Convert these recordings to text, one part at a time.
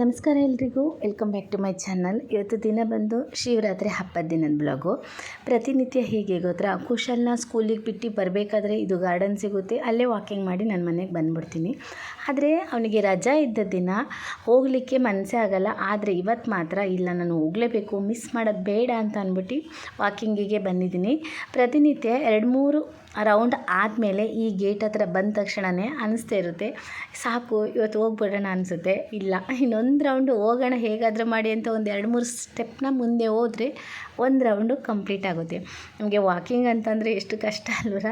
ನಮಸ್ಕಾರ ಎಲ್ರಿಗೂ. Welcome back to my channel ಇವತ್ತು ದಿನ ಬಂದು ಶಿವರಾತ್ರಿ ಹಬ್ಬದ ದಿನದ ಬ್ಲಾಗು ಪ್ರತಿನಿತ್ಯ ಹೀಗೆ ಗೊತ್ತಾ, ಕುಶಲ್ನ ಸ್ಕೂಲಿಗೆ ಬಿಟ್ಟು ಬರಬೇಕಾದ್ರೆ ಇದು ಗಾರ್ಡನ್ ಸಿಗುತ್ತೆ. ಅಲ್ಲೇ ವಾಕಿಂಗ್ ಮಾಡಿ ನನ್ನ ಮನೆಗೆ ಬಂದ್ಬಿಡ್ತೀನಿ. ಆದರೆ ಅವನಿಗೆ ರಜಾ ಇದ್ದ ದಿನ ಹೋಗಲಿಕ್ಕೆ ಮನಸ್ಸೇ ಆಗಲ್ಲ. ಆದರೆ ಇವತ್ತು ಮಾತ್ರ ಇಲ್ಲ, ನಾನು ಹೋಗಲೇಬೇಕು ಮಿಸ್ ಮಾಡೋದು ಬೇಡ ಅಂತ ಅಂದ್ಬಿಟ್ಟು ವಾಕಿಂಗಿಗೆ ಬಂದಿದ್ದೀನಿ. ಪ್ರತಿನಿತ್ಯ ಎರಡು ಮೂರು ರೌಂಡ್ ಆದಮೇಲೆ ಈ ಗೇಟ್ ಹತ್ರ ಬಂದ ತಕ್ಷಣವೇ ಅನಿಸ್ತಾ ಇರುತ್ತೆ. ಸಾಕು, ಇವತ್ತು ಹೋಗ್ಬಿಡೋಣ ಅನಿಸುತ್ತೆ. ಇಲ್ಲ, ಇನ್ನೊಂದು ರೌಂಡು ಹೋಗೋಣ ಹೇಗಾದರೂ ಮಾಡಿ ಅಂತ ಒಂದು ಎರಡು ಮೂರು ಸ್ಟೆಪ್ನ ಮುಂದೆ ಹೋದರೆ ಒಂದು ರೌಂಡು ಕಂಪ್ಲೀಟ್ ಆಗುತ್ತೆ. ನಮಗೆ ವಾಕಿಂಗ್ ಅಂತಂದರೆ ಎಷ್ಟು ಕಷ್ಟ ಅಲ್ವ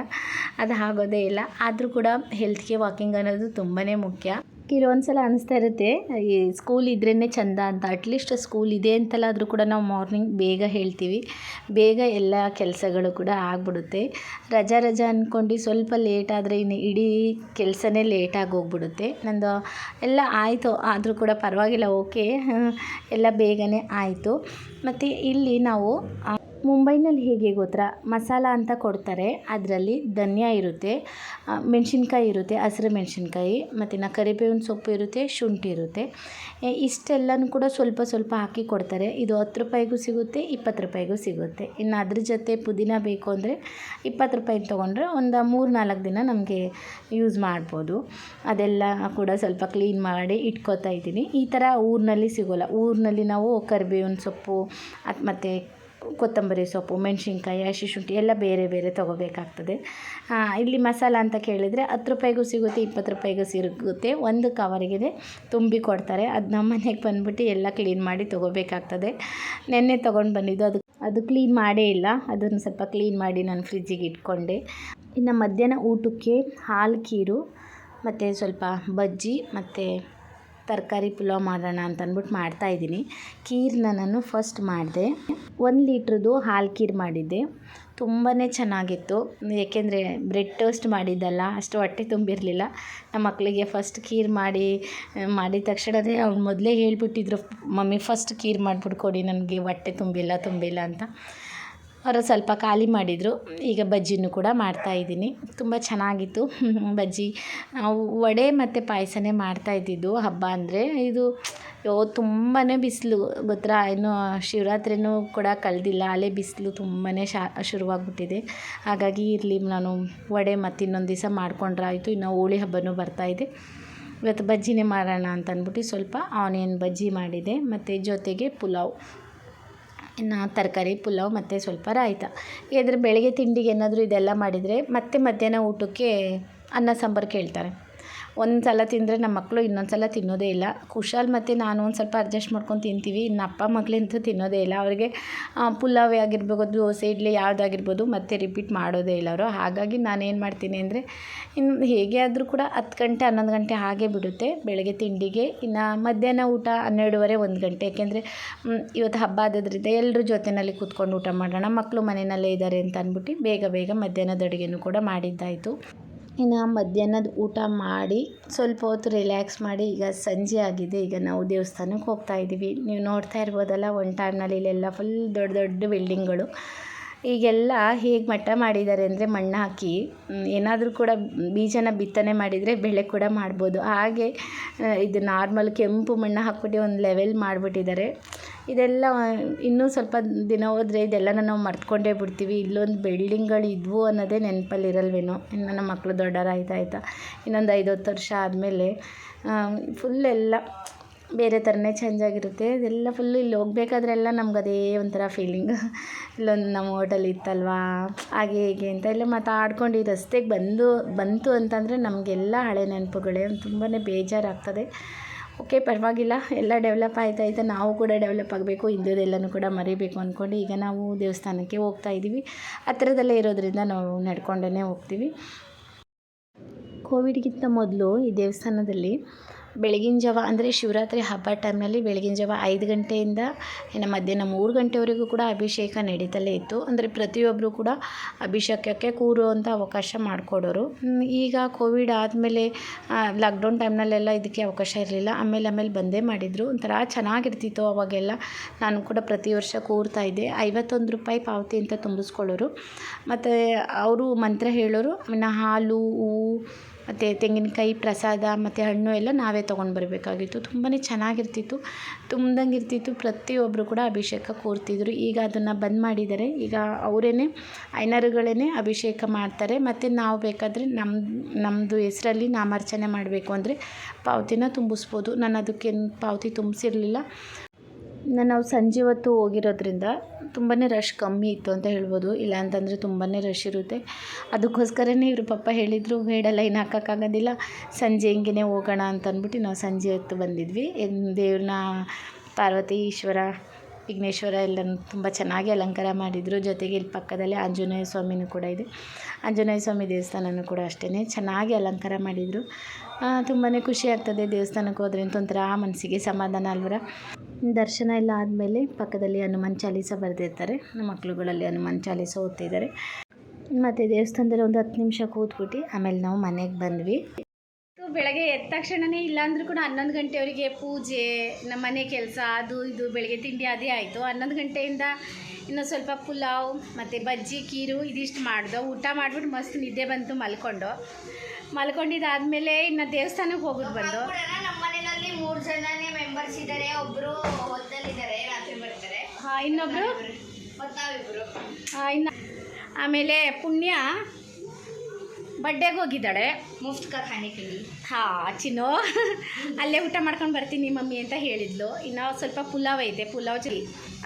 ಅದು ಆಗೋದೇ ಇಲ್ಲ. ಆದರೂ ಕೂಡ ಹೆಲ್ತ್ಗೆ ವಾಕಿಂಗ್ ಅನ್ನೋದು ತುಂಬಾ ಮುಖ್ಯ. ಕೆಲವೊಂದು ಸಲ ಅನಿಸ್ತಾ ಇರುತ್ತೆ, ಈ ಸ್ಕೂಲ್ ಇದ್ರೇ ಚಂದ ಅಂತ. ಅಟ್ಲೀಸ್ಟ್ ಸ್ಕೂಲ್ ಇದೆ ಅಂತಲಾದರೂ ಕೂಡ ನಾವು ಮಾರ್ನಿಂಗ್ ಬೇಗ ಹೇಳ್ತೀವಿ. ಬೇಗ ಎಲ್ಲ ಕೆಲಸಗಳು ಕೂಡ ಆಗ್ಬಿಡುತ್ತೆ. ರಜಾ ರಜಾ ಅಂದ್ಕೊಂಡು ಸ್ವಲ್ಪ ಲೇಟ್ ಆದರೆ ಇನ್ನು ಇಡೀ ಕೆಲಸನೇ ಲೇಟಾಗಿ ಹೋಗ್ಬಿಡುತ್ತೆ. ನಂದು ಎಲ್ಲ ಆಯಿತು, ಆದರೂ ಕೂಡ ಪರವಾಗಿಲ್ಲ ಓಕೆ ಎಲ್ಲ ಬೇಗನೆ ಆಯಿತು. ಮತ್ತು ಇಲ್ಲಿ ನಾವು ಮುಂಬೈನಲ್ಲಿ ಹೇಗೆ ಗೊತ್ತಾ ಮಸಾಲ ಅಂತ ಕೊಡ್ತಾರೆ. ಅದರಲ್ಲಿ ಧನಿಯಾ ಇರುತ್ತೆ. ಮೆಣಸಿನ್ಕಾಯಿ ಇರುತ್ತೆ, ಹಸಿರು ಮೆಣಸಿನ್ಕಾಯಿ, ಮತ್ತು ನಾ ಕರಿಬೇವಿನ ಸೊಪ್ಪು ಇರುತ್ತೆ, ಶುಂಠಿ ಇರುತ್ತೆ. ಇಷ್ಟೆಲ್ಲನೂ ಕೂಡ ಸ್ವಲ್ಪ ಸ್ವಲ್ಪ ಹಾಕಿ ಕೊಡ್ತಾರೆ. ಇದು ಹತ್ತು ರೂಪಾಯಿಗೂ ಸಿಗುತ್ತೆ, ಇಪ್ಪತ್ತು ರೂಪಾಯಿಗೂ ಸಿಗುತ್ತೆ. ಇನ್ನು ಅದ್ರ ಜೊತೆ ಪುದೀನ ಬೇಕು ಅಂದರೆ ಇಪ್ಪತ್ತು ರೂಪಾಯಿ ತೊಗೊಂಡ್ರೆ ಒಂದು ಮೂರು ನಾಲ್ಕು ದಿನ ನಮಗೆ ಯೂಸ್ ಮಾಡ್ಬೋದು. ಅದೆಲ್ಲ ಕೂಡ ಸ್ವಲ್ಪ ಕ್ಲೀನ್ ಮಾಡಿ ಇಟ್ಕೋತಾ ಇದ್ದೀನಿ. ಈ ಥರ ಊರಿನಲ್ಲಿ ಸಿಗೋಲ್ಲ. ಊರಿನಲ್ಲಿ ನಾವು ಕರಿಬೇವಿನ ಸೊಪ್ಪು ಮತ್ತು ಕೊತ್ತಂಬರಿ ಸೊಪ್ಪು, ಮೆಣಸಿನ್ಕಾಯಿ, ಹಸಿ ಶುಂಠಿ ಎಲ್ಲ ಬೇರೆ ಬೇರೆ ತೊಗೋಬೇಕಾಗ್ತದೆ. ಇಲ್ಲಿ ಮಸಾಲ ಅಂತ ಕೇಳಿದರೆ ಹತ್ತು ರೂಪಾಯಿಗೂ ಸಿಗುತ್ತೆ, ಇಪ್ಪತ್ತು ರೂಪಾಯಿಗೂ ಸಿಗುತ್ತೆ. ಒಂದು ಕವರಿಗೆ ತುಂಬಿ ಕೊಡ್ತಾರೆ. ಅದು ನಮ್ಮ ಮನೆಗೆ ಬಂದ್ಬಿಟ್ಟು ಎಲ್ಲ ಕ್ಲೀನ್ ಮಾಡಿ ತೊಗೋಬೇಕಾಗ್ತದೆ. ನೆನ್ನೆ ತೊಗೊಂಡು ಬಂದಿದ್ದು ಅದು ಅದು ಕ್ಲೀನ್ ಮಾಡೇ ಇಲ್ಲ. ಅದನ್ನು ಸ್ವಲ್ಪ ಕ್ಲೀನ್ ಮಾಡಿ ನಾನು ಫ್ರಿಜ್ಜಿಗೆ ಇಟ್ಕೊಂಡೆ. ಇನ್ನು ಮಧ್ಯಾಹ್ನ ಊಟಕ್ಕೆ ಹಾಲು, ಖೀರು, ಮತ್ತು ಸ್ವಲ್ಪ ಬಜ್ಜಿ, ಮತ್ತು ತರಕಾರಿ ಪುಲಾವ್ ಮಾಡೋಣ ಅಂತ ಅಂದ್ಬಿಟ್ಟು ಮಾಡ್ತಾಯಿದ್ದೀನಿ ಖೀರನ್ನ ನಾನು ಫಸ್ಟ್ ಮಾಡಿದೆ. ಒಂದು ಲೀಟ್ರದ್ದು ಹಾಲು ಖೀರ್ ಮಾಡಿದ್ದೆ. ತುಂಬಾ ಚೆನ್ನಾಗಿತ್ತು. ಏಕೆಂದರೆ ಬ್ರೆಡ್ ಟೋಸ್ಟ್ ಮಾಡಿದ್ದಲ್ಲ, ಅಷ್ಟು ಹೊಟ್ಟೆ ತುಂಬಿರಲಿಲ್ಲ. ನಮ್ಮ ಮಕ್ಕಳಿಗೆ ಫಸ್ಟ್ ಖೀರ್ ಮಾಡಿ, ಮಾಡಿದ ತಕ್ಷಣವೇ ಅವ್ರು ಮೊದಲೇ ಹೇಳಿಬಿಟ್ಟಿದ್ರು, ಮಮ್ಮಿ ಫಸ್ಟ್ ಖೀರ್ ಮಾಡಿಬಿಟ್ಟು ನನಗೆ ಹೊಟ್ಟೆ ತುಂಬಿಲ್ಲ ತುಂಬಿಲ್ಲ ಅಂತ. ಅವರು ಸ್ವಲ್ಪ ಖಾಲಿ ಮಾಡಿದರು. ಈಗ ಬಜ್ಜಿನೂ ಕೂಡ ಮಾಡ್ತಾಯಿದ್ದೀನಿ ತುಂಬ ಚೆನ್ನಾಗಿತ್ತು. ಬಜ್ಜಿ. ವಡೆ ಮತ್ತು ಪಾಯಸನೇ ಮಾಡ್ತಾಯಿದ್ದಿದ್ದು ಹಬ್ಬ ಅಂದರೆ ಇದು, ಯೋ ತುಂಬಾ ಬಿಸಿಲು. ಗೊತ್ತಾ? ಇನ್ನು ಶಿವರಾತ್ರಿನೂ ಕೂಡ ಕಳೆದಿಲ್ಲ. ಅಲ್ಲೇ ಬಿಸಿಲು ತುಂಬಾ ಶಾ, ಶುರುವಾಗ್ಬಿಟ್ಟಿದೆ. ಹಾಗಾಗಿ ಇರಲಿ ನಾನು ವಡೆ ಮತ್ತು ಇನ್ನೊಂದು ದಿವಸ ಮಾಡ್ಕೊಂಡ್ರೆ ಆಯಿತು ಇನ್ನು ಹೋಳಿ ಹಬ್ಬನೂ ಬರ್ತಾಯಿದೆ ಇವತ್ತು ಬಜ್ಜಿನೇ ಮಾಡೋಣ ಅಂತ ಅಂದ್ಬಿಟ್ಟು ಸ್ವಲ್ಪ ಆನಿಯನ್ ಬಜ್ಜಿ ಮಾಡಿದೆ. ಮತ್ತು ಜೊತೆಗೆ ಪುಲಾವ್. ಇನ್ನು ತರಕಾರಿ, ಪುಲಾವ್ ಮತ್ತು ಸ್ವಲ್ಪ ರಾಯ್ತ. ಇದ್ರ ಬೆಳಗ್ಗೆ ತಿಂಡಿಗೆ ಏನಾದರೂ ಇದೆಲ್ಲ ಮಾಡಿದರೆ ಮತ್ತೆ ಮಧ್ಯಾಹ್ನ ಊಟಕ್ಕೆ ಅನ್ನ, ಸಾಂಬಾರು ಕೇಳ್ತಾರೆ. ಒಂದು ಸಲ ತಿಂದರೆ ನಮ್ಮ ಮಕ್ಕಳು ಇನ್ನೊಂದು ಸಲ ತಿನ್ನೋದೇ ಇಲ್ಲ. ಕುಶಾಲ್ ಮತ್ತು ನಾನು ಒಂದು ಸ್ವಲ್ಪ ಅಡ್ಜಸ್ಟ್ ಮಾಡ್ಕೊಂಡು ತಿಂತೀವಿ. ಇನ್ನು ಅಪ್ಪ ಮಕ್ಕಳಂತೂ ತಿನ್ನೋದೇ ಇಲ್ಲ. ಅವರಿಗೆ ಪುಲಾವೆ ಆಗಿರ್ಬೋದು ದೋಸೆ, ಇಡ್ಲಿ ಯಾವುದಾಗಿರ್ಬೋದು ಮತ್ತೆ ರಿಪೀಟ್ ಮಾಡೋದೇ ಇಲ್ಲ ಅವರು. ಹಾಗಾಗಿ ನಾನೇನು ಮಾಡ್ತೀನಿ ಅಂದರೆ, ಇನ್ನು ಹೇಗೆ ಆದರೂ ಕೂಡ ಹತ್ತು ಗಂಟೆ, ಹನ್ನೊಂದು ಗಂಟೆ ಹಾಗೆ ಬಿಡುತ್ತೆ ಬೆಳಗ್ಗೆ ತಿಂಡಿಗೆ. ಇನ್ನು ಮಧ್ಯಾಹ್ನ ಊಟ ಹನ್ನೆರಡುವರೆ, ಒಂದು ಗಂಟೆ. ಯಾಕೆಂದರೆ ಇವತ್ತು ಹಬ್ಬ ಆದದ್ರಿಂದ ಎಲ್ಲರೂ ಜೊತೆಯಲ್ಲಿ ಕೂತ್ಕೊಂಡು ಊಟ ಮಾಡೋಣ. ಮಕ್ಕಳು ಮನೆಯಲ್ಲೇ ಇದ್ದಾರೆ ಅಂತ ಅಂದ್ಬಿಟ್ಟು ಬೇಗ ಬೇಗ ಮಧ್ಯಾಹ್ನದ ಅಡುಗೆನೂ ಕೂಡ ಮಾಡಿದ್ದಾಯಿತು. ಇನ್ನು ಮಧ್ಯಾಹ್ನದ ಊಟ ಮಾಡಿ ಸ್ವಲ್ಪ ಹೊತ್ತು ರಿಲ್ಯಾಕ್ಸ್ ಮಾಡಿ ಈಗ ಸಂಜೆ ಆಗಿದೆ. ಈಗ ನಾವು ದೇವಸ್ಥಾನಕ್ಕೆ ಹೋಗ್ತಾ ಇದ್ದೀವಿ. ನೀವು ನೋಡ್ತಾ ಇರ್ಬೋದಲ್ಲ ಒನ್ ಟೈಮ್ನಲ್ಲಿ ಇಲ್ಲೆಲ್ಲ ಫುಲ್ ದೊಡ್ಡ ದೊಡ್ಡ ಬಿಲ್ಡಿಂಗ್ಗಳು ಈಗೆಲ್ಲ ಹೇಗೆ ಮಟ್ಟ ಮಾಡಿದ್ದಾರೆ ಅಂದರೆ ಮಣ್ಣು ಹಾಕಿ ಏನಾದರೂ ಕೂಡ ಬೀಜನ ಬಿತ್ತನೆ ಮಾಡಿದರೆ ಬೆಳೆ ಕೂಡ ಮಾಡ್ಬೋದು. ಹಾಗೆ ಇದು ನಾರ್ಮಲ್ ಕೆಂಪು ಮಣ್ಣು ಹಾಕ್ಬಿಟ್ಟು ಒಂದು ಲೆವೆಲ್ ಮಾಡಿಬಿಟ್ಟಿದ್ದಾರೆ. ಇದೆಲ್ಲ, ಇನ್ನೂ ಸ್ವಲ್ಪ ದಿನ ಹೋದರೆ ಇದೆಲ್ಲನ ನಾವು ಮರ್ತ್ಕೊಂಡೇ ಬಿಡ್ತೀವಿ. ಇಲ್ಲೊಂದು ಬಿಲ್ಡಿಂಗ್ಗಳು ಇದ್ವು ಅನ್ನೋದೇ ನೆನಪಲ್ಲಿರಲ್ವೇನೋ? ಇನ್ನು ನಮ್ಮ ಮಕ್ಕಳು ದೊಡ್ಡವರಾಯ್ತಾ ಆಯ್ತಾ? ಇನ್ನೊಂದು ಐದು ಹತ್ತು ವರ್ಷ ಆದಮೇಲೆ ಫುಲ್ ಎಲ್ಲ ಬೇರೆ ಥರನೇ ಚೇಂಜ್ ಆಗಿರುತ್ತೆ. ಇದೆಲ್ಲ ಫುಲ್ಲು ಇಲ್ಲಿ ಹೋಗ್ಬೇಕಾದ್ರೆಲ್ಲ ನಮ್ಗೆ ಅದೇ ಒಂಥರ ಫೀಲಿಂಗ್ ಇಲ್ಲೊಂದು ನಮ್ಮ ಹೋಟೆಲ್ ಇತ್ತಲ್ವಾ? ಹಾಗೆ ಹೀಗೆ ಅಂತ ಎಲ್ಲ ಮಾತಾಡ್ಕೊಂಡು ಈ ರಸ್ತೆಗೆ ಬಂದು, ಬಂತು ಅಂತಂದರೆ ನಮಗೆಲ್ಲ ಹಳೆ ನೆನಪುಗಳೇ. ತುಂಬಾ ಬೇಜಾರಾಗ್ತದೆ. ಓಕೆ, ಪರವಾಗಿಲ್ಲ. ಎಲ್ಲ ಡೆವಲಪ್ ಆಯ್ತಾ ಇದೆ ನಾವು ಕೂಡ ಡೆವಲಪ್ ಆಗಬೇಕು. ಹಿಂದಿದೆಲ್ಲನೂ ಕೂಡ ಮರಿಬೇಕು ಅಂದ್ಕೊಂಡು ಈಗ ನಾವು ದೇವಸ್ಥಾನಕ್ಕೆ ಹೋಗ್ತಾ ಇದ್ದೀವಿ. ಹತ್ತಿರದಲ್ಲೇ ಇರೋದರಿಂದ ನಾವು ನಡ್ಕೊಂಡೇ ಹೋಗ್ತೀವಿ. ಕೋವಿಡ್ಗಿಂತ ಮೊದಲು ಈ ದೇವಸ್ಥಾನದಲ್ಲಿ ಬೆಳಗಿನ ಜಾವ ಅಂದರೆ ಶಿವರಾತ್ರಿ ಹಬ್ಬ ಟೈಮ್ನಲ್ಲಿ ಬೆಳಗಿನ ಜಾವ ಐದು ಗಂಟೆಯಿಂದ ಇನ್ನು ಮಧ್ಯಾಹ್ನ ಮೂರು ಗಂಟೆವರೆಗೂ ಕೂಡ ಅಭಿಷೇಕ ನಡೀತಲೇ ಇತ್ತು. ಅಂದರೆ ಪ್ರತಿಯೊಬ್ಬರು ಕೂಡ ಅಭಿಷೇಕಕ್ಕೆ ಕೂರುವಂಥ ಅವಕಾಶ ಮಾಡಿಕೊಡೋರು. ಈಗ ಕೋವಿಡ್ ಆದಮೇಲೆ ಲಾಕ್ಡೌನ್ ಟೈಮ್ನಲ್ಲೆಲ್ಲ ಇದಕ್ಕೆ ಅವಕಾಶ ಇರಲಿಲ್ಲ. ಆಮೇಲೆ ಆಮೇಲೆ ಬಂದೇ ಮಾಡಿದರು. ಒಂಥರ ಚೆನ್ನಾಗಿರ್ತಿತ್ತು ಅವಾಗೆಲ್ಲ. ನಾನು ಕೂಡ ಪ್ರತಿ ವರ್ಷ ಕೂರ್ತಾ ಇದ್ದೆ. ಐವತ್ತೊಂದು ರೂಪಾಯಿ ಪಾವತಿ ಅಂತ ತುಂಬಿಸ್ಕೊಳ್ಳೋರು. ಮತ್ತು ಅವರು ಮಂತ್ರ ಹೇಳೋರು, ಇನ್ನು ಹಾಲು ಹೂವು ಮತ್ತು ತೆಂಗಿನಕಾಯಿ, ಪ್ರಸಾದ, ಮತ್ತು ಹಣ್ಣು ಎಲ್ಲ ನಾವೇ ತೊಗೊಂಡು ಬರಬೇಕಾಗಿತ್ತು. ತುಂಬಾ ಚೆನ್ನಾಗಿರ್ತಿತ್ತು. ತುಂಬ್ದಂಗೆ ಇರ್ತಿತ್ತು ಪ್ರತಿಯೊಬ್ಬರು ಕೂಡ ಅಭಿಷೇಕ ಕೂರ್ತಿದ್ರು. ಈಗ ಅದನ್ನು ಬಂದ್ ಮಾಡಿದ್ದಾರೆ ಈಗ ಅವರೇ ಐನರುಗಳೇ ಅಭಿಷೇಕ ಮಾಡ್ತಾರೆ. ಮತ್ತು ನಾವು ಬೇಕಾದರೆ ನಮ್ಮ ನಮ್ಮದು ಹೆಸರಲ್ಲಿ ನಾಮಾರ್ಚನೆ ಮಾಡಬೇಕು ಅಂದರೆ ಪಾವತಿನ ತುಂಬಿಸ್ಬೋದು. ನಾನು ಅದಕ್ಕೆ ಪಾವತಿ ತುಂಬಿಸಿರ್ಲಿಲ್ಲ. ನಾವು ಸಂಜೆ ಹೊತ್ತು ಹೋಗಿರೋದ್ರಿಂದ ತುಂಬಾ ರಶ್ ಕಮ್ಮಿ ಇತ್ತು ಅಂತ ಹೇಳ್ಬೋದು. ಇಲ್ಲ ಅಂತಂದರೆ ತುಂಬಾ ರಶ್ ಇರುತ್ತೆ. ಅದಕ್ಕೋಸ್ಕರನೇ ಇವರು ಪಪ್ಪ ಹೇಳಿದರು, ಬೇಡ ಲೈನ್ ಹಾಕೋಕ್ಕಾಗೋದಿಲ್ಲ. ಸಂಜೆ ಹಿಂಗೆ ಹೋಗೋಣ ಅಂತ ಅಂದ್ಬಿಟ್ಟು ನಾವು ಸಂಜೆ ಹೊತ್ತು ಬಂದಿದ್ವಿ. ದೇವ್ರನ್ನ ಪಾರ್ವತಿ, ಈಶ್ವರ, ವಿಘ್ನೇಶ್ವರ ಎಲ್ಲನೂ ತುಂಬ ಚೆನ್ನಾಗಿ ಅಲಂಕಾರ ಮಾಡಿದರು. ಜೊತೆಗೆ ಇಲ್ಲಿ ಪಕ್ಕದಲ್ಲಿ ಆಂಜನೇಯ ಸ್ವಾಮಿನೂ ಕೂಡ ಇದೆ. ಆಂಜನೇಯ ಸ್ವಾಮಿ ದೇವಸ್ಥಾನನೂ ಕೂಡ ಅಷ್ಟೇ ಚೆನ್ನಾಗಿ ಅಲಂಕಾರ ಮಾಡಿದರು. ತುಂಬಾ ಖುಷಿ ಆಗ್ತದೆ ದೇವಸ್ಥಾನಕ್ಕೆ ಹೋದ್ರೆ ಅಂತ ಒಂಥರ ಮನಸ್ಸಿಗೆ ಸಮಾಧಾನ ಅಲ್ವರ? ದರ್ಶನ ಎಲ್ಲ ಆದಮೇಲೆ ಪಕ್ಕದಲ್ಲಿ ಹನುಮಾನ್ ಚಾಲೀಸ ಬರೆದಿರ್ತಾರೆ. ನಮ್ಮ ಮಕ್ಕಳುಗಳಲ್ಲಿ ಹನುಮಾನ್ ಚಾಲೀಸ ಓದ್ತಿದ್ದಾರೆ. ಮತ್ತು ದೇವಸ್ಥಾನದಲ್ಲಿ ಒಂದು ಹತ್ತು ನಿಮಿಷ ಕೂತ್ಬಿಟ್ಟು ಆಮೇಲೆ ನಾವು ಮನೆಗೆ ಬಂದ್ವಿ. ಬೆಳಗ್ಗೆ ಎದ್ದ ತಕ್ಷಣನೇ ಇಲ್ಲಾಂದ್ರೂ ಕೂಡ ಹನ್ನೊಂದು ಗಂಟೆವರೆಗೆ ಪೂಜೆ, ನಮ್ಮ ಮನೆ ಕೆಲಸ, ಅದು ಇದು ಬೆಳಗ್ಗೆ ತಿಂಡಿ ಅದೇ ಆಯಿತು. ಹನ್ನೊಂದು ಗಂಟೆಯಿಂದ ಇನ್ನೊಂದು ಸ್ವಲ್ಪ ಪುಲಾವ್, ಮತ್ತು ಬಜ್ಜಿ ಕೀರು ಇದಿಷ್ಟು ಮಾಡ್ದೋ ಊಟ ಮಾಡಿಬಿಟ್ಟು ಮಸ್ತ್ ನಿದ್ದೆ ಬಂತು ಮಲ್ಕೊಂಡು. ಮಲ್ಕೊಂಡಿದ್ದಾದಮೇಲೆ ಇನ್ನು ದೇವಸ್ಥಾನಕ್ಕೆ ಹೋಗೋದು ಬಂದು. ನಮ್ಮ ಮನೆಯಲ್ಲಿ ಮೂರು ಜನನೇ ಮೆಂಬರ್ಸ್ ಇದ್ದಾರೆ. ಹೊತ್ತಲ್ಲಿದ್ದಾರೆ ರಾತ್ರಿ ಬರ್ತಾರೆ. ಹಾಂ ಇನ್ನೊಬ್ಬರು ಮತ್ ನಾವಿಬ್ರು. ಇನ್ನು ಆಮೇಲೆ ಪುಣ್ಯ ಬಡ್ಡೆಗೆ ಹೋಗಿದ್ದಾಳೆ. ಮುಫ್ತ್ ಕಾ ಖಾನೆ ಕೆ ಲಿಯೆ. ಹಾಂ ಚಿನ್ನು. ಅಲ್ಲೇ ಊಟ ಮಾಡ್ಕೊಂಡು ಬರ್ತೀನಿ ಮಮ್ಮಿ ಅಂತ ಹೇಳಿದ್ಲು. ಇನ್ನು ಸ್ವಲ್ಪ ಪುಲಾವ್ ಐತೆ ಪುಲಾವ್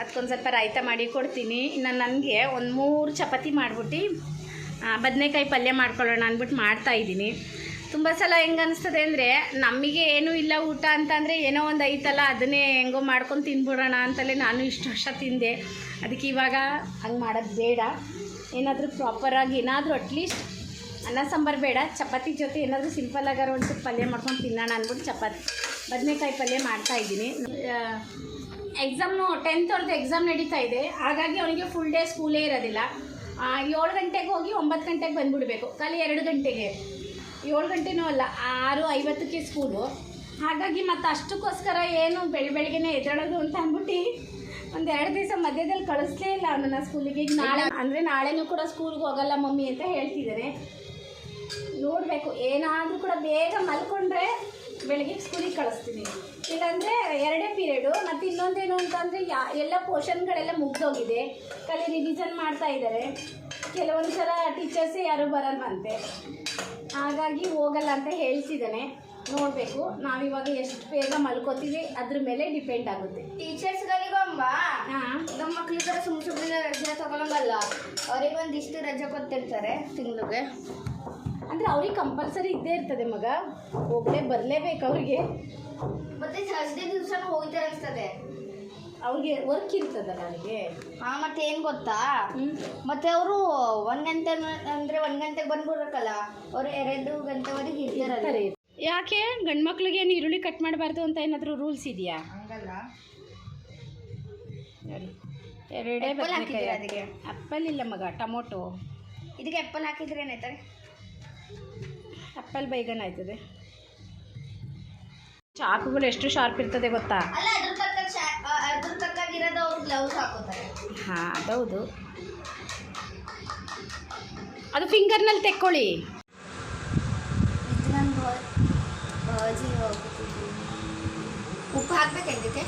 ಅದಕ್ಕೊಂದು ಸ್ವಲ್ಪ ರಾಯ್ತ ಮಾಡಿ ಕೊಡ್ತೀನಿ. ಇನ್ನು ನನಗೆ ಒಂದು ಮೂರು ಚಪಾತಿ ಮಾಡ್ಬಿಟ್ಟು ಬದನೆಕಾಯಿ ಪಲ್ಯ ಮಾಡ್ಕೊಳ್ಳೋಣ ಅಂದ್ಬಿಟ್ಟು ಮಾಡ್ತಾ ಇದ್ದೀನಿ. ತುಂಬ ಸಲ ಹೆಂಗೆ ಅನಿಸ್ತದೆ ಅಂದರೆ ನಮಗೆ ಏನೂ ಇಲ್ಲ ಊಟ ಅಂತಂದರೆ ಏನೋ ಒಂದು ಐತಲ್ಲ, ಅದನ್ನೇ ಹೆಂಗೋ ಮಾಡ್ಕೊಂಡು ತಿನ್ಬಿಡೋಣ ಅಂತಲೇ ನಾನು ಇಷ್ಟು ವರ್ಷ ತಿಂದೆ. ಅದಕ್ಕೆ ಇವಾಗ ಹಂಗೆ ಮಾಡೋದು ಬೇಡ. ಏನಾದರೂ ಪ್ರಾಪರಾಗಿ ಏನಾದರೂ ಅಟ್ಲೀಸ್ಟ್ ಅನ್ನ, ಸಾಂಬಾರು ಬೇಡ. ಚಪಾತಿ ಜೊತೆ ಏನಾದರೂ ಸಿಂಪಲ್ ಆಗಾರ ಒಂದು ಪಲ್ಯ ಮಾಡ್ಕೊಂಡು ತಿನ್ನೋಣ ಅಂದ್ಬಿಟ್ಟು ಚಪಾತಿ, ಬದನೆಕಾಯಿ ಪಲ್ಯ ಮಾಡ್ತಾ ಇದ್ದೀನಿ. ಎಕ್ಸಾಮ್ನು ಟೆಂತ್ ಅವ್ರದ್ದು ಎಕ್ಸಾಮ್ ನಡೀತಾ ಇದೆ. ಹಾಗಾಗಿ ಅವನಿಗೆ ಫುಲ್ ಡೇ ಸ್ಕೂಲೇ ಇರೋದಿಲ್ಲ. ಏಳು ಗಂಟೆಗೆ ಹೋಗಿ ಒಂಬತ್ತು ಗಂಟೆಗೆ ಬಂದುಬಿಡಬೇಕು. ಖಾಲಿ ಎರಡು ಗಂಟೆಗೆ. ಏಳು ಗಂಟೆನೂ ಅಲ್ಲ ಆರು ಐವತ್ತಕ್ಕೆ ಸ್ಕೂಲು ಹಾಗಾಗಿ ಮತ್ತು ಅಷ್ಟಕ್ಕೋಸ್ಕರ ಏನು ಬೆಳಿ ಬೆಳಗ್ಗೆನೇ ಎದ್ದೇಳೋದು ಅಂತ ಅಂದ್ಬಿಟ್ಟು ಒಂದು ಎರಡು ದಿವಸ ಮಧ್ಯದಲ್ಲಿ ಕಳಿಸ್ಲೇ ಇಲ್ಲ ಅವನನ್ನು ಸ್ಕೂಲಿಗೆ ಈಗ ನಾಳೆ ಅಂದರೆ ನಾಳೆನೂ ಕೂಡ ಸ್ಕೂಲ್ಗೆ ಹೋಗಲ್ಲ ಮಮ್ಮಿ ಅಂತ ಹೇಳ್ತಿದ್ದಾರೆ. ನೋಡಬೇಕು ಏನಾದರೂ ಕೂಡ ಬೇಗ ಮಲ್ಕೊಂಡ್ರೆ ಬೆಳಗ್ಗೆ ಸ್ಕೂಲಿಗೆ ಕಳಿಸ್ತೀನಿ. ಇಲ್ಲಾಂದರೆ ಎರಡೇ ಪೀರಿಯಡು ಮತ್ತು ಇನ್ನೊಂದೇನು ಅಂತಂದರೆ ಯಾ ಎಲ್ಲ ಪೋರ್ಷನ್ಗಳೆಲ್ಲ ಮುಗ್ದೋಗಿದೆ. ಕಲಿ ರಿವಿಷನ್ ಮಾಡ್ತಾ ಇದ್ದಾರೆ. ಕೆಲವೊಂದು ಸಲ ಟೀಚರ್ಸೇ ಯಾರೂ ಬರಲ್ವಂತೆ. ಹಾಗಾಗಿ ಹೋಗಲ್ಲ ಅಂತ ಹೇಳ್ತಿದ್ದಾನೆ ನೋಡಬೇಕು ನಾವಿವಾಗ ಎಷ್ಟು ಬೇಗ ಮಲ್ಕೋತೀವಿ ಅದ್ರ ಮೇಲೆ ಡಿಪೆಂಡ್ ಆಗುತ್ತೆ. ಟೀಚರ್ಸ್ ಗಳಿಗೊಂಬ ಹಾಂ. ನಮ್ಮ ಮಕ್ಳ ತರ ಸುಮ್ ಸುಮ್ಮನೆ ರಜೆ ತಗೊಳಂಗಲ್ಲ. ಅವ್ರಿಗೆ ಒಂದಿಷ್ಟು ರಜೆ ಕೊಟ್ಟಿರ್ತಾರೆ ತಿಂಗಳಿಗೆ. ಅಂದರೆ ಅವ್ರಿಗೆ ಕಂಪಲ್ಸರಿ ಇದ್ದೇ ಇರ್ತದೆ ಮಗ. ಹೋಗಲೇ ಬರಲೇಬೇಕು ಅವ್ರಿಗೆ. ಮತ್ತೆ ಥರ್ಸ್ಡೇ ದಿವಸನೂ ಹೋಗ್ತಾರೆ ಅನ್ಸ್ತದೆ ಅವ್ರಿಗೆ ವರ್ಕ್ ಇರ್ತದೆ ನನಗೆ. ಹಾಂ ಮತ್ತೆ ಏನು ಗೊತ್ತಾ? ಮತ್ತೆ ಅವರು ಒಂದು ಗಂಟೆ ಅಂದರೆ ಒಂದು ಗಂಟೆಗೆ ಬಂದ್ಬಿಡ್ಬೇಕಲ್ಲ ಅವರು ಎರಡು ಗಂಟೆವರೆಗೆ ಇರ್ತಾರೆ ಯಾಕೆ? ಗಂಡು ಮಕ್ಳಿಗೆ ಏನು ಈರುಳ್ಳಿ ಕಟ್ ಮಾಡಬಾರ್ದು ಅಂತ ಏನಾದರೂ ರೂಲ್ಸ್ ಇದೆಯಾ? ಹಂಗಲ್ಲ. ಎರಡೇ ಬದನೆಕಾಯಿ ಅದಕ್ಕೆ? ಆ್ಯಪಲ್ ಇಲ್ಲ ಮಗ ಟೊಮೊಟೊ. ಇದಕ್ಕೆ ಎಪ್ಪಲ್ ಹಾಕಿದ್ರೆ ಏನಾಯ್ತಾರೆ ಆ್ಯಪಲ್ ಬೈಗನ್ ಆಯ್ತದೆ. ಚಾಕುಗಳು ಎಷ್ಟು ಶಾರ್ಪ್ ಇರ್ತದೆ ಗೊತ್ತಾ? ಹಾಂ ಅದೌದು. ಅದು ಫಿಂಗರ್ನಲ್ಲಿ ತೆಕ್ಕೊಳ್ಳಿ. ಉಪ್ಪು ಹಾಕ್ಬೇಕಾ ಇದಕ್ಕೆ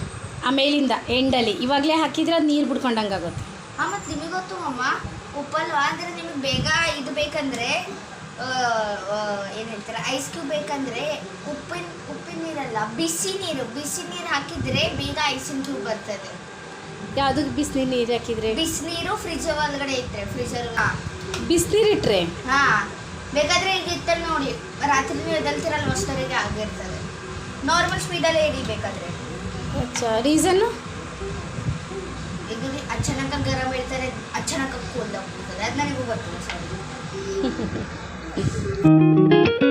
ಆ ಮೇಲಿಂದ ಎಂಡಲ್ಲಿ. ಇವಾಗಲೇ ಹಾಕಿದ್ರೆ ಅದು ನೀರು ಬಿಡ್ಕೊಂಡಂಗೆ ಆಗುತ್ತೆ ಹಾಂ ಮತ್ತು ನಿಮಗೆ ಗೊತ್ತು ಅಮ್ಮ ಉಪ್ಪಲ್ವಾ? ಅಂದರೆ ನಿಮಗೆ ಬೇಗ ಇದು ಬೇಕಂದ್ರೆ ಏನು ಹೇಳ್ತಾರೆ? ಐಸ್ ಕ್ಯೂಬ್ ಬೇಕಂದ್ರೆ ಉಪ್ಪಿನ ಉಪ್ಪಿನ ನೀರಲ್ಲ ಬಿಸಿ ನೀರು ಬಿಸಿ ನೀರು ಹಾಕಿದ್ರೆ ಬೇಗ ಐಸಿನ ಕ್ಯೂಬ್ ಬರ್ತದೆ. ಯಾವುದಕ್ಕೆ ಬಿಸಿನೀರು ನೀರು ಹಾಕಿದ್ರೆ? ಬಿಸಿನೀರು ಫ್ರಿಜ್ ಒಳಗಡೆ ಇಟ್ಟರೆ ಫ್ರಿಜರ್ ಬಿಸಿನೀರು ಇಟ್ಟರೆ ಹಾಂ. ಬೇಕಾದರೆ ಈಗ ಇತ್ತಲ್ಲಿ ನೋಡಿ ರಾತ್ರಿ ನೀವು ಎದಲ್ತಿರಲ್ಲ ಅಷ್ಟರಿಗೆ ಆಗಿರ್ತದೆ. ನಾರ್ಮಲ್ ಸ್ಪೀಡಲ್ಲೇ ಇಡಿ ಬೇಕಾದರೆ ಅಚ್ಚಾ ರೀಸನ್ನು ಈಗ ಅಚಾನಕ ಗರಂ ಇರ್ತಾರೆ ಅಚಾನಕ ಕೋಲ್ಡ್ ಹೋಗ್ತದೆ ಅದು ನನಗೂ ಗೊತ್ತಿಲ್ಲ ಸರ್ Thank you.